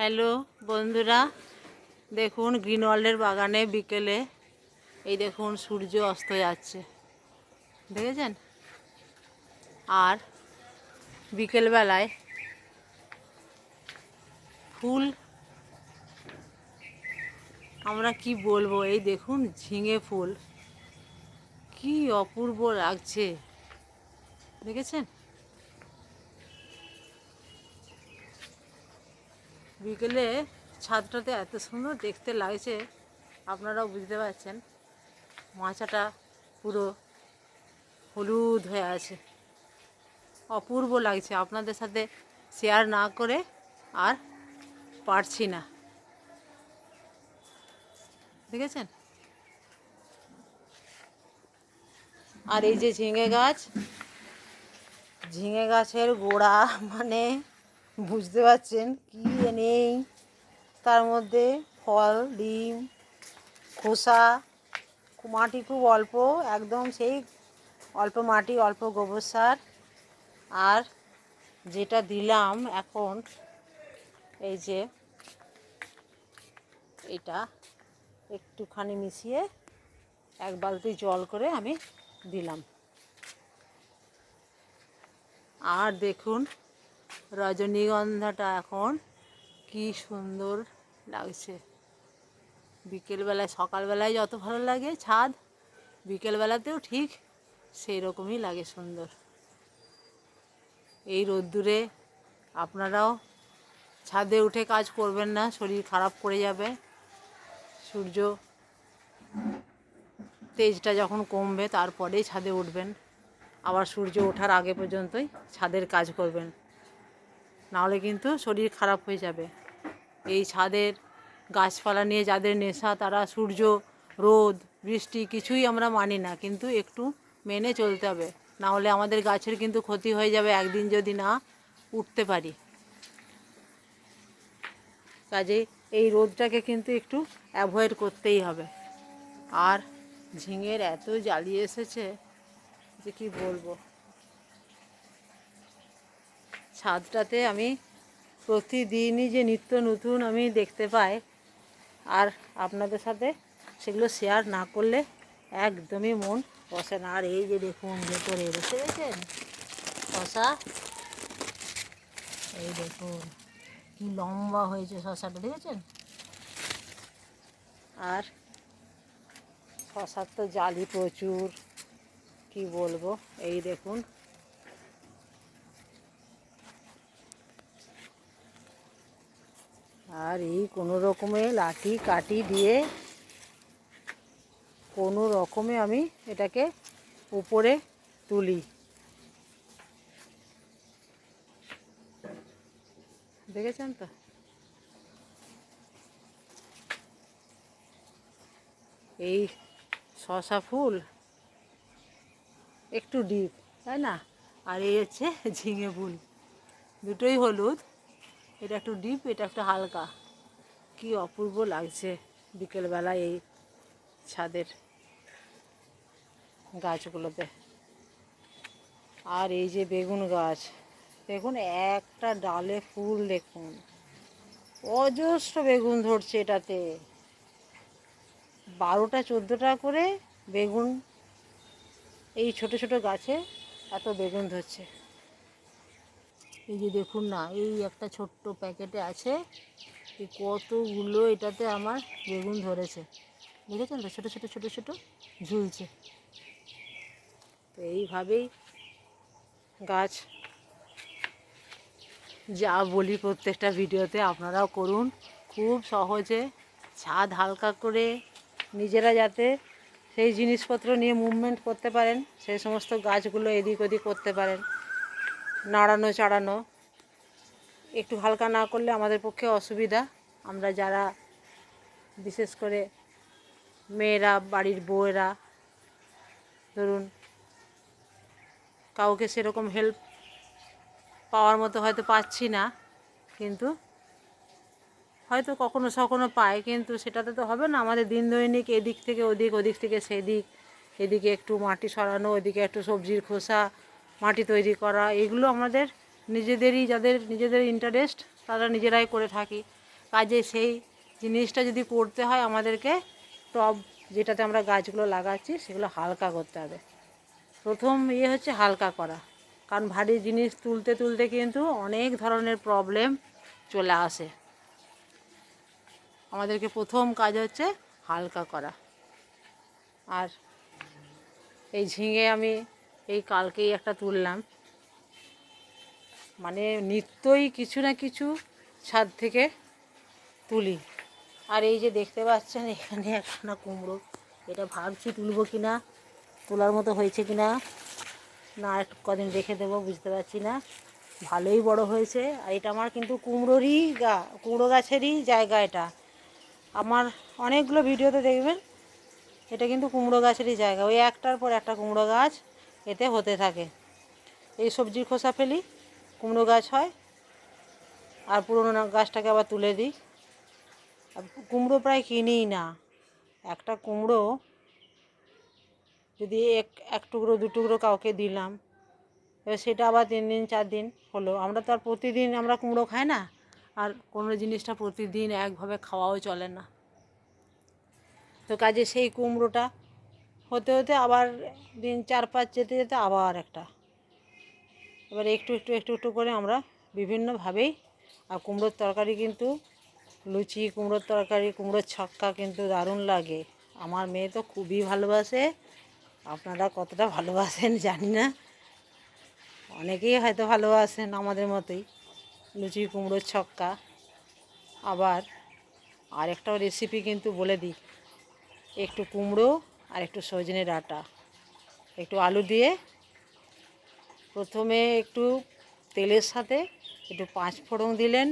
Hello বন্ধুরা, দেখুন গ্রিনওয়ার্ল্ডের বাগানে বিকেলে, এই দেখুন সূর্য অস্ত যাচ্ছে, দেখেছেন? আর বিকেলবেলায় ফুল, আমরা কি বলব, এই দেখুন ঝিঙে ফুল, কি অপূর্ব লাগছে, দেখেছেন? বিকেলে ছাদটাতে এত সুন্দর দেখতে লাগছে, আপনারাও বুঝতে পারছেন। মাচাটা পুরো হলুদ হয়ে আছে। অপূর্ব লাগছে, আপনাদের সাথে শেয়ার না করে আর পারছি না। দেখেছেন? আর এই যে ঝিঙে গাছ, ঝিঙে গাছের গোড়া মানে বুঝতে পারছেন কি নেই। তার মধ্যে ফল, ডিম, খোসা, মাটি খুব অল্প, একদম সেই অল্প মাটি, অল্প গোবর সার। আর যেটা দিলাম এখন, এই যে এটা একটুখানি মিশিয়ে এক বালতি জল করে আমি দিলাম। আর দেখুন রজনীগন্ধাটা এখন কি সুন্দর লাগছে। বিকেলবেলায়, সকালবেলায় যত ভালো লাগে ছাদ, বিকেলবেলাতেও ঠিক সেই রকমই লাগে সুন্দর। এই রোদ্দুরে আপনারাও ছাদে উঠে কাজ করবেন না, শরীর খারাপ করে যাবে। সূর্য তেজটা যখন কমবে, তারপরেই ছাদে উঠবেন। আবার সূর্য ওঠার আগে পর্যন্তই ছাদের কাজ করবেন। নাহলে কিন্তু শরীর খারাপ হয়ে যাবে। এই ছাদের গাছপালা নিয়ে যাদের নেশা, তারা সূর্য, রোদ, বৃষ্টি কিছুই আমরা মানি না, কিন্তু একটু মেনে চলতে হবে। না হলে আমাদের গাছের কিন্তু ক্ষতি হয়ে যাবে, একদিন যদি না উঠতে পারি। কাজে এই রোদটাকে কিন্তু একটু অ্যাভয়েড করতেই হবে। আর ঝিঙের এত জ্বালিয়ে এসেছে যে কি বলব? ছাদটাতে আমি প্রতিদিনই যে নিত্য নতুন আমি দেখতে পাই, আর আপনাদের সাথে সেগুলো শেয়ার না করলে একদমই মন বসে না। আর এই যে দেখুন, ভেতরে বসে গেছেন শশা। এই দেখুন, কি লম্বা হয়েছে শশাটা, দেখেছেন? আর শশার তো জালি প্রচুর, কি বলব? এই দেখুন আর এই কোনো রকমে লাঠি কাটি দিয়ে কোনো রকমে আমি এটাকে উপরে তুলি। দেখেছেন তো? এই শশা ফুল একটু ডিপ, তাই না? আর এই হচ্ছে ঝিঙে ফুল। দুটোই হলুদ। এটা একটু ডিপ এটা একটু হালকা। কি অপূর্ব লাগছে বিকেলবেলায় এই ছাদের গাছগুলোতে। আর এই যে বেগুন গাছ, দেখুন একটা ডালে ফুল দেখুন। অজস্র বেগুন ধরছে এটাতে। বারোটা, চোদ্দোটা করে বেগুন, এই ছোট ছোট গাছে এত বেগুন ধরছে। এই যে দেখুন না, এই একটা ছোট্ট প্যাকেটে আছে। কতগুলো এটাতে আমার বেগুন ধরেছে। দেখেছেন তো? ছোটো ছোটো ছোটো ছোটো ঝুলছে। তো এইভাবেই গাছ যা বলি প্রত্যেকটা ভিডিওতে আপনারাও করুন। খুব সহজে ছাদ হালকা করে নিজেরা যাতে সেই জিনিসপত্র নিয়ে মুভমেন্ট করতে পারেন, সেই সমস্ত গাছগুলো এদিক ওদিক করতে পারেন। নাড়ানো, চাড়ানো। একটু হালকা না করলে আমাদের পক্ষে অসুবিধা। আমরা যারা, বিশেষ করে মেয়েরা, বাড়ির বউয়েরা, ধরুন, কাউকে সেরকম হেল্প পাওয়ার মতো হয়তো পাচ্ছি না, কিন্তু হয়তো কখনো সখনো পায় কিন্তু সেটাতে তো হবে না। আমাদের দিন দৈনিক এদিক থেকে ওদিক ওদিক থেকে সেদিক, এদিকে একটু মাটি সরানো, ওদিকে একটু সবজির খোসা মাটি তৈরি করা, এগুলো আমাদের নিজেদেরই, যাদের নিজেদের ইন্টারেস্ট তারা নিজেরাই করে থাকি। কাজে সেই জিনিসটা যদি করতে হয়, আমাদেরকে টব যেটাতে আমরা গাছগুলো লাগাচ্ছি, সেগুলো হালকা করতে হবে। প্রথম ইয়ে হচ্ছে হালকা করা। কারণ ভারী জিনিস তুলতে তুলতে কিন্তু অনেক ধরনের প্রবলেম চলে আসে। আমাদেরকে প্রথম কাজ হচ্ছে হালকা করা। আর এই ঝিঙে আমি এই কালকেই একটা তুললাম। মানে নিত্যই কিছু না কিছু ছাদ থেকে তুলি। আর এই যে দেখতে পাচ্ছেন, এখানে একখানা কুমড়ো। এটা ভাবছি তুলবো কি না তোলার মতো হয়েছে কি না না আর কদিন রেখে দেবো, বুঝতে পারছি না। ভালোই বড় হয়েছে, আর এটা আমার কিন্তু কুমড়োরই গা, কুমড়ো গাছেরই জায়গা এটা। আমার অনেকগুলো ভিডিওতে দেখবেন, এটা কিন্তু কুমড়ো গাছেরই জায়গা। ওই একটার পর একটা কুমড়ো গাছ এতে হতে থাকে। এই সবজির খোসা ফেলি, কুমড়ো গাছ হয়, আর পুরোনো গাছটাকে আবার তুলে দিই। কুমড়ো প্রায় কিনিই না। একটা কুমড়ো যদি এক এক টুকরো, দু টুকরো কাউকে দিলাম, এবার সেটা আবার তিন দিন, চার দিন হলো। আমরা তো আর প্রতিদিন আমরা কুমড়ো খাই না, আর কোনো জিনিসটা প্রতিদিন একভাবে খাওয়াও চলে না। তো কাজে সেই কুমড়োটা হতে হতে আবার দিন চার পাঁচ যেতে যেতে আবার একটা। এবার একটু একটু একটু একটু করে আমরা বিভিন্নভাবেই, আর কুমড়োর তরকারি কিন্তু লুচি, কুমড়োর তরকারি, কুমড়োর ছক্কা কিন্তু দারুণ লাগে। আমার মেয়ে তো খুবই ভালোবাসে। আপনারা কতটা ভালোবাসেন জানি না। অনেকেই হয়তো ভালোবাসেন আমাদের মতোই, লুচি, কুমড়োর ছক্কা। আবার আরেকটা রেসিপি কিন্তু বলে দিই। একটু কুমড়ো আর একটু সজনে ডাঁটা। একটু আলু দিয়ে প্রথমে একটু তেলের সাথে একটু পাঁচ ফোড়ন দিলেন,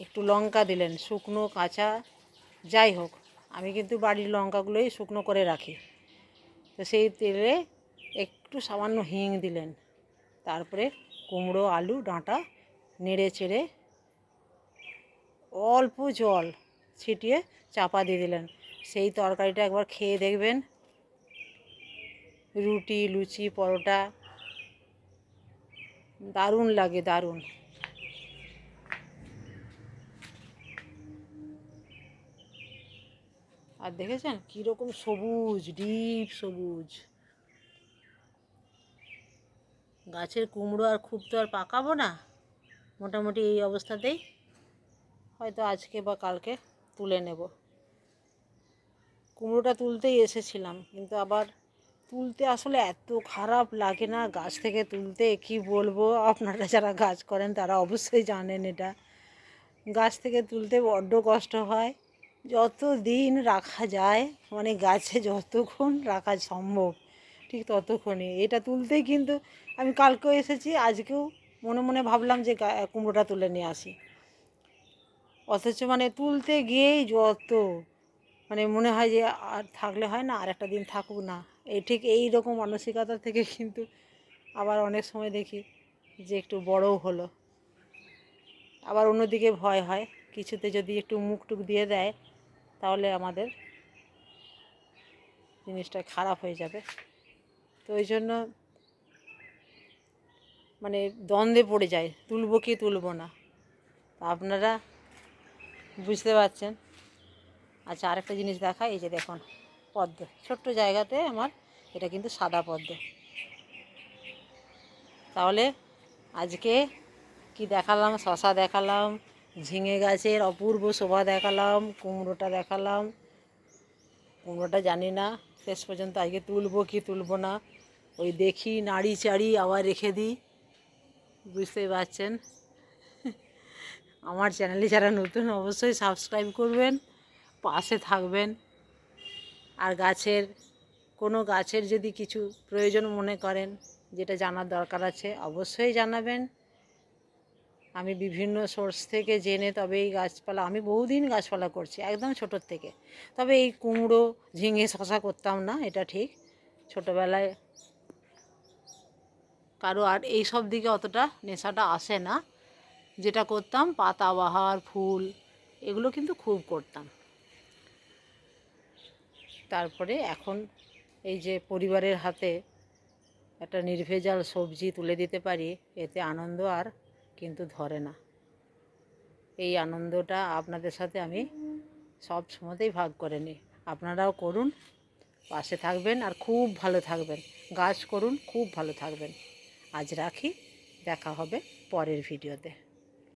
একটু লঙ্কা দিলেন, শুকনো, কাঁচা, যাই হোক, আমি কিন্তু বাড়ির লঙ্কাগুলোই শুকনো করে রাখি। তো সেই তেলে একটু সামান্য হিং দিলেন, তারপরে কুমড়ো, আলু, ডাঁটা নেড়ে চেড়ে অল্প জল ছিটিয়ে চাপা দিয়ে দিলেন। সেই তরকারিটা একবার খেয়ে দেখবেন। রুটি, লুচি, পরোটা। দারুণ লাগে, দারুণ। আর দেখেছেন কীরকম সবুজ, ডিপ সবুজ। গাছের কুমড়ো আর খুব তো আর পাকাবো না। মোটামুটি এই অবস্থাতেই হয়তো আজকে বা কালকে তুলে নেব। কুমড়োটা তুলতেই এসেছিলাম, কিন্তু আবার তুলতে আসলে এত খারাপ লাগে না গাছ থেকে তুলতে, কি বলব? আপনারা যারা গাছ করেন তারা অবশ্যই জানেন এটা। গাছ থেকে তুলতে বড্ড কষ্ট হয়। যত দিন রাখা যায় মানে গাছে যতক্ষণ রাখা সম্ভব, ঠিক ততক্ষণই। এটা তুলতেই কিন্তু আমি কালকেও এসেছি, আজকেও মনে মনে ভাবলাম যে কুমড়োটা তুলে নিয়ে আসি। অথচ মানে তুলতে গিয়েই যত মানে মনে হয় যে আর থাকলে হয় না, আর একটা দিন থাকুক না। এই ঠিক এই রকম মানসিকতা থেকে কিন্তু আবার অনেক সময় দেখি যে একটু বড়ও হলো। আবার অন্যদিকে ভয় হয়, কিছুতে যদি একটু মুখ টুক দিয়ে দেয়, তাহলে আমাদের জিনিসটা খারাপ হয়ে যাবে। তো ওই জন্য মানে দ্বন্দ্বে পড়ে যায়, তুলব কি তুলব না। আপনারা বুঝতে পারছেন? আচ্ছা আরেকটা জিনিস দেখা এই যে দেখুন, পদ্ম। ছোট্ট জায়গাতে আমার এটা কিন্তু সাদা পদ্ম। তাহলে আজকে কি দেখালাম? শশা দেখালাম, ঝিঙে গাছের অপূর্ব শোভা দেখালাম, কুমড়োটা দেখালাম। কুমড়োটা জানি না, শেষ পর্যন্ত আজকে তুলবো কি তুলবো না। ওই দেখি নাড়ি চাড়ি আবার রেখে দিই। বুঝতেই পারছেন? আমার চ্যানেলে যারা নতুন, অবশ্যই সাবস্ক্রাইব করবেন। পাশে থাকবেন। আর গাছের, কোনো গাছের যদি কিছু প্রয়োজন মনে করেন, যেটা জানার দরকার আছে, অবশ্যই জানাবেন। আমি বিভিন্ন সোর্স থেকে জেনে তবে এই গাছপালা, আমি বহুদিন গাছপালা করছি, একদম ছোটোর থেকে। তবে এই কুমড়ো, ঝিঙে শশা করতাম না, এটা ঠিক। ছোটোবেলায় কারও আর এই সব দিকে অতটা নেশাটা আসে না। যেটা করতাম পাতাবাহার ফুল, এগুলো কিন্তু খুব করতাম। তারপরে এখন এই যে পরিবারের হাতে একটা নির্ভেজাল সবজি তুলে দিতে পারি, এতে আনন্দ আর কিন্তু ধরে না। এই আনন্দটা আপনাদের সাথে আমি সব সময়তেই ভাগ করে নিই। আপনারাও করুন, পাশে থাকবেন আর খুব ভালো থাকবেন। গাছ করুন, খুব ভালো থাকবেন। আজ রাখি, দেখা হবে পরের ভিডিওতে।